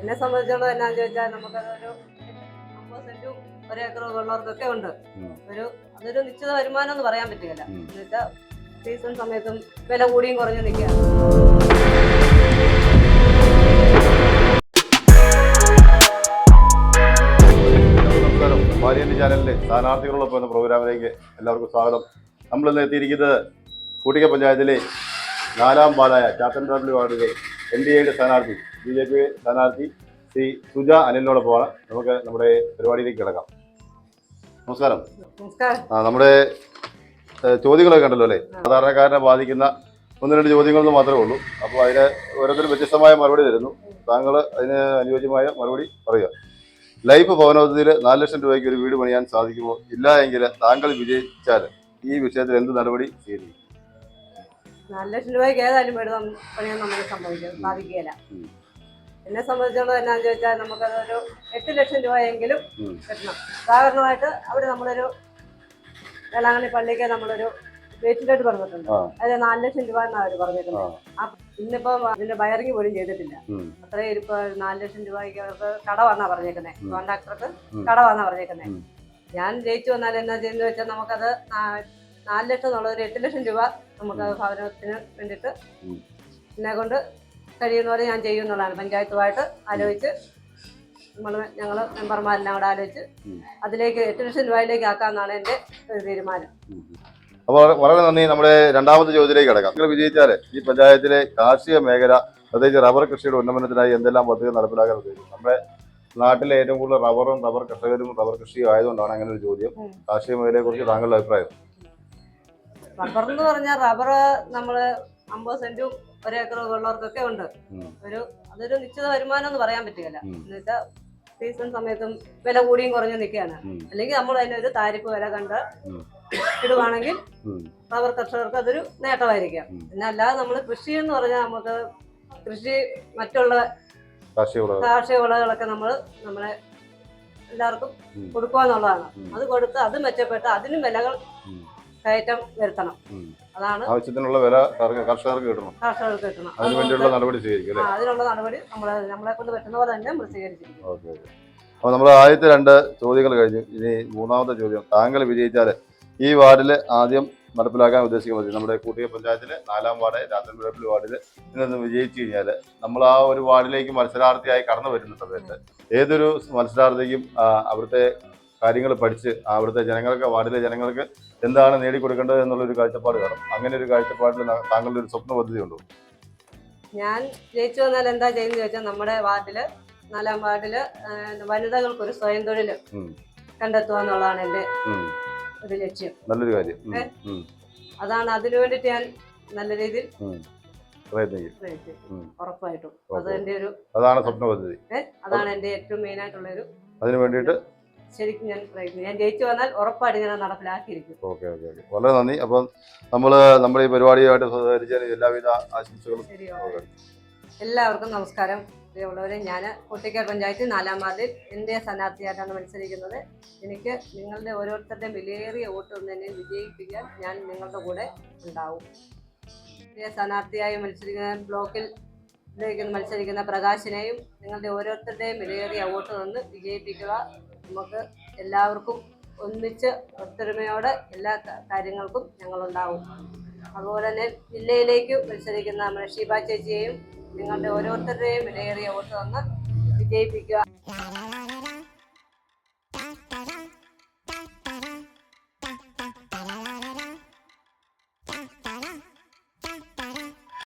എന്നെ സംബന്ധിച്ചോളം എന്നാന്ന് ചോദിച്ചാൽ നമുക്കതൊരു അമ്പത് സെന്റും ഒരേക്കറും ഉള്ളവർക്കൊക്കെ ഉണ്ട്. ഒരു അതൊരു നിശ്ചിത വരുമാനം എന്ന് പറയാൻ പറ്റുകയില്ല ഉം. എന്നുവെച്ചാൽ സീസൺ സമയത്തും വില കൂടിയും കുറഞ്ഞു നിൽക്കുകയാണ്. വാരിയന്റെ ചാനലിലെ സ്ഥാനാർത്ഥികളോടൊപ്പം എന്ന പ്രോഗ്രാമിലേക്ക് എല്ലാവർക്കും സ്വാഗതം. നമ്മൾ ഇന്ന് എത്തിയിരിക്കുന്നത് കൂട്ടിക പഞ്ചായത്തിലെ നാലാം പാലായ ഡബ്ല്യു വാർഡിലെ എൻ ഡി എയുടെ സ്ഥാനാർത്ഥി ബി ജെ പി സ്ഥാനാർത്ഥി ശ്രീ സുജ അനിലിനോടൊപ്പമാണ്. നമുക്ക് നമ്മുടെ പരിപാടിയിലേക്ക് കിടക്കാം. നമസ്കാരം. ആ നമ്മുടെ ചോദ്യങ്ങളൊക്കെ ഉണ്ടല്ലോ അല്ലേ? സാധാരണക്കാരനെ ബാധിക്കുന്ന ഒന്ന് രണ്ട് ചോദ്യങ്ങളൊന്നും മാത്രമേ ഉള്ളൂ. അപ്പോൾ അതിന് ഓരോരുത്തരും വ്യത്യസ്തമായ മറുപടി തരുന്നു. താങ്കൾ അതിന് അനുയോജ്യമായ മറുപടി പറയുക. ലൈഫ് ഭവനോദ്ധതിയിൽ നാല് ലക്ഷം രൂപയ്ക്ക് ഒരു വീട് പണിയാൻ സാധിക്കുമോ? ഇല്ല എങ്കിൽ താങ്കൾ വിജയിച്ചാൽ ഈ വിഷയത്തിൽ എന്ത് നടപടി സ്വീകരിക്കും? നാല് ലക്ഷം രൂപയ്ക്ക് ഏതായാലും വീട് പണിയാൻ നമുക്ക് സംഭവിക്കും. സാധിക്കുകയില്ല. എന്നെ സംബന്ധിച്ചോളം എന്നാന്ന് ചോദിച്ചാൽ നമുക്കതൊരു എട്ട് ലക്ഷം രൂപയെങ്കിലും. കിട്ടണം. ഉദാഹരണമായിട്ട് അവിടെ നമ്മളൊരു വേളാങ്കണ്ണി പള്ളിക്ക് നമ്മളൊരു വെയിറ്റിലോട്ട് പറഞ്ഞിട്ടുണ്ട്. അതായത് നാല് ലക്ഷം രൂപ എന്നാണ് അവർ പറഞ്ഞിട്ടുണ്ട് ആ. ഇന്നിപ്പം അതിന്റെ ബയറിങ് പോലും ചെയ്തിട്ടില്ല അത്രേ അത്രയും ഇപ്പൊ നാല് ലക്ഷം രൂപയ്ക്ക് അവർക്ക് കട വന്നാ പറഞ്ഞേക്കുന്നത്. കോൺട്രാക്ടർക്ക് ഉം. കട വന്നാ പറഞ്ഞേക്കുന്നത്. ഞാൻ ജയിച്ചു വന്നാൽ എന്നാ ചെയ്യുന്നത് വെച്ചാൽ നമുക്കത് നാല് ലക്ഷം എന്നുള്ളത് ഒരു എട്ട് ലക്ഷം രൂപ നമുക്ക് ഭവനത്തിന് വേണ്ടിയിട്ട്. എന്നെ കൊണ്ട് കഴിയുന്ന പോലെ ഞാൻ ചെയ്യും എന്നുള്ളതാണ് പഞ്ചായത്തുമായിട്ട് ആലോചിച്ച് നമ്മൾ ഞങ്ങൾ മെമ്പർമാരെല്ലാം കൂടെ ആലോചിച്ച്. അതിലേക്ക് എട്ട് ലക്ഷം രൂപയിലേക്ക് ആക്കാമെന്നാണ് എന്റെ ഒരു തീരുമാനം അപ്പോൾ വളരെ- നന്ദി. നമ്മുടെ രണ്ടാമത്തെ ചോദ്യത്തിലേക്ക് കിടക്കാം. നിങ്ങൾ വിജയിച്ചാൽ ഈ പഞ്ചായത്തിലെ കാർഷിക മേഖല പ്രത്യേകിച്ച് റബ്ബർ കൃഷിയുടെ ഉന്നമനത്തിനായി എന്തെല്ലാം പദ്ധതികൾ നടപ്പിലാക്കാൻ ഉദ്ദേശിക്കും നമ്മുടെ നാട്ടിലെ ഏറ്റവും കൂടുതൽ റബ്ബറും റബ്ബർ കർഷകരും റബ്ബർ കൃഷിയും ആയതുകൊണ്ടാണ് അങ്ങനെ ഒരു ചോദ്യം. കാർഷിക മേഖലയെക്കുറിച്ച് താങ്കളുടെ അഭിപ്രായം? റബ്ബർ എന്ന് പറഞ്ഞാൽ റബ്ബർ നമ്മൾ അമ്പത് സെന്റും ഒരേക്കറും ഉള്ളവർക്കൊക്കെ ഉണ്ട്. ഒരു അതൊരു നിശ്ചിത വരുമാനം എന്ന് പറയാൻ പറ്റുകയില്ല ഉം. എന്നുവെച്ചാൽ സീസൺ സമയത്തും വില കൂടിയും കുറഞ്ഞു നിൽക്കുകയാണ്. അല്ലെങ്കിൽ നമ്മൾ അതിനൊരു താരിഫ് വില കണ്ട്. ഇടുവാണെങ്കിൽ അവർ റബ്ബർ കർഷകർക്ക് അതൊരു നേട്ടമായിരിക്കാം. പിന്നെ അല്ലാതെ നമ്മൾ കൃഷി എന്ന് പറഞ്ഞാൽ നമുക്ക് കൃഷി മറ്റുള്ള കാർഷിക വിളകളൊക്കെ നമ്മൾ നമ്മളെ എല്ലാവർക്കും. കൊടുക്കുക എന്നുള്ളതാണ് അത് കൊടുത്ത് അത് മെച്ചപ്പെട്ട് അതിനും വിലകൾ കയറ്റം വരുത്തണം. അതാണ് ആവശ്യത്തിനുള്ള വില കർഷകർക്ക് കിട്ടണം. കർഷകർക്ക് കിട്ടണം. അതിന് വേണ്ടിയുള്ള നടപടി സ്വീകരിക്കും അതിനുള്ള നടപടി നമ്മൾ നമ്മളെ കൊണ്ട് പറ്റുന്ന പോലെ തന്നെ നമ്മൾ സ്വീകരിച്ചിരിക്കും അപ്പോൾ നമ്മൾ ആദ്യത്തെ രണ്ട് ചോദ്യങ്ങൾ കഴിഞ്ഞു ഇനി മൂന്നാമത്തെ ചോദ്യം. താങ്കൾ വിജയിച്ചാൽ ഈ വാർഡിൽ ആദ്യം നടപ്പിലാക്കാൻ ഉദ്ദേശിക്കുന്നത് നമ്മുടെ കൂട്ടിയ പഞ്ചായത്തിലെ നാലാം വാർഡ് രാത്രി വാർഡിൽ നിന്ന് വിജയിച്ചു കഴിഞ്ഞാൽ നമ്മൾ ആ ഒരു വാർഡിലേക്ക് മത്സരാർത്ഥിയായി കടന്നു വരുന്ന സമയത്ത് ഏതൊരു മത്സരാർത്ഥിക്കും അവിടുത്തെ കാര്യങ്ങൾ പഠിച്ച് അവിടുത്തെ ജനങ്ങൾക്ക് വാർഡിലെ ജനങ്ങൾക്ക് എന്താണ് നേടിക്കൊടുക്കേണ്ടത് എന്നുള്ളൊരു കാഴ്ചപ്പാട് കാണും അങ്ങനെ ഒരു കാഴ്ചപ്പാടിൽ താങ്കളുടെ ഒരു സ്വപ്ന പദ്ധതി ഉണ്ടോ ഞാൻ ജയിച്ചു വന്നാൽ എന്താ ചെയ്യുന്നത് ചോദിച്ചാൽ നമ്മുടെ വാർഡിൽ നാലാം വാർഡിൽ വനിതകൾക്ക് വനിതകൾക്കൊരു സ്വയം തൊഴിൽ. കണ്ടെത്തുക എന്നുള്ളതാണ് എന്റെ. ഒരു ലക്ഷ്യം. നല്ലൊരു കാര്യം. അതാണ് അതിനു വേണ്ടിട്ട് ഞാൻ നല്ല രീതിയിൽ. പ്രയത്നിക്കും. പ്രയത്നിക്കും. ഉറപ്പായിട്ടും. അത് എന്റെ ഒരു അതാണ് സ്വപ്ന പദ്ധതി. അതാണ് എന്റെ ഏറ്റവും മെയിൻ ആയിട്ടുള്ള ഒരു അതിന് വേണ്ടിയിട്ട് ശരിക്കും ഞാൻ പ്രയത്നം ഞാൻ ജയിച്ചു വന്നാൽ ഉറപ്പായിട്ട് ഞാൻ നടപ്പിലാക്കിയിരിക്കും. Okay okay okay. വളരെ നന്ദി. അപ്പം നമ്മൾ നമ്മുടെ ഈ പരിപാടിയായിട്ട് സഹകരിച്ചതിന് എല്ലാവിധ ആശംസകളും എല്ലാവർക്കും നമസ്കാരം. പ്രിയമുള്ളവരെ ഞാൻ കൊട്ടിക്കാർ പഞ്ചായത്ത് നാലാം വാർഡിൽ എന്റെ സ്ഥാനാർത്ഥിയായിട്ടാണ് മത്സരിക്കുന്നത്. എനിക്ക് നിങ്ങളുടെ ഓരോരുത്തരുടെയും വിലയേറിയ വോട്ട് ഒന്ന് എന്നെ വിജയിപ്പിക്കാൻ ഞാൻ നിങ്ങളുടെ കൂടെ ഉണ്ടാവും. എന്റെ സ്ഥാനാർത്ഥിയായി മത്സരിക്കുന്ന ബ്ലോക്കിൽ ലേക്ക് മത്സരിക്കുന്ന പ്രകാശിനെയും നിങ്ങളുടെ ഓരോരുത്തരുടെയും വിലയേറിയ വോട്ട് തന്ന് വിജയിപ്പിക്കുക. നമുക്ക് എല്ലാവർക്കും ഒന്നിച്ച് ഒത്തൊരുമയോടെ എല്ലാ കാര്യങ്ങൾക്കും ഞങ്ങളുണ്ടാവും. അതുപോലെ തന്നെ ജില്ലയിലേക്ക് മത്സരിക്കുന്ന നമ്മുടെ ഷീബ ചേച്ചിയെയും നിങ്ങളുടെ ഓരോരുത്തരുടെയും വിലയേറിയ വോട്ട് തന്ന് വിജയിപ്പിക്കുക.